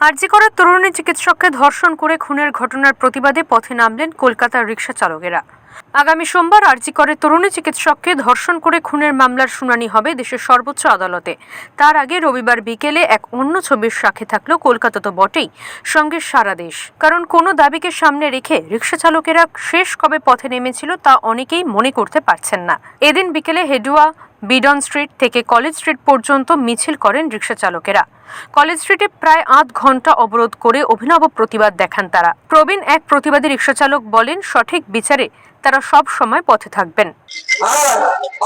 আরজি করার তরুণী চিকিৎসককে ধর্ষণ করে খুনের ঘটনার প্রতিবাদে পথে নামলেন কলকাতার রিকশা চালকেরা। আগামী সোমবার আরজি করে তরুণী চিকিৎসককে ধর্ষণ করে খুনের মামলার শুনানি হবে দেশের সর্বোচ্চ আদালতে। তার আগে রবিবার বিকেলে এক অন্য ছবির সাক্ষী থাকল কলকাতা তো বটেই, সঙ্গে সারা দেশ। কারণ কোনো দাবিকে সামনে রেখে রিকশা চালকেরা শেষ কবে পথে নেমেছিল তা অনেকেই মনে করতে পারছেন না। এদিন বিকেলে হেডুয়া বিডন স্ট্রিট থেকে কলেজ স্ট্রিট পর্যন্ত মিছিল করেন রিকশা চালকেরা কলেজ স্ট্রিটে প্রায় আধ ঘন্টা অবরোধ করে অভিনব প্রতিবাদ দেখান তারা প্রবীণ এক প্রতিবাদী রিকশা চালক বলেন সঠিক বিচারে তারা সব সময় পথে থাকবেন है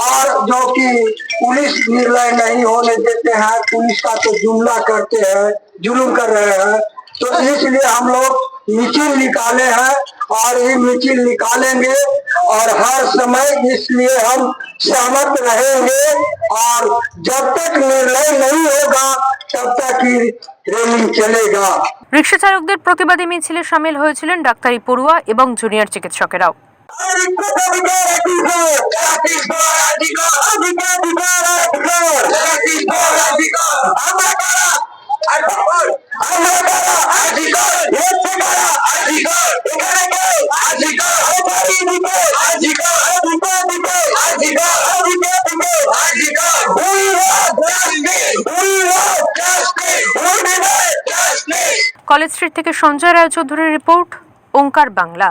और जो कि पुलिस निर्णय नहीं होने देते हैं पुलिस का तो जुमला करते हैं जुलूम कर रहे हैं तो इसलिए हम लोग मिचिल निकाले हैं और ये मिचिल निकालेंगे और हर समय इसलिए हम सहमत रहेंगे और जब तक निर्णय नहीं होगा तब तक ही रेलिंग चलेगा রিকশা চালকদের প্রতিবাদী মিছিলে সামিল হয়েছিলেন ডাক্তারি পড়ুয়া এবং জুনিয়র চিকিৎসকেরাও কলেজ স্ট্রিট থেকে সঞ্জয় রায় চৌধুরীর রিপোর্ট ওঙ্কার বাংলা।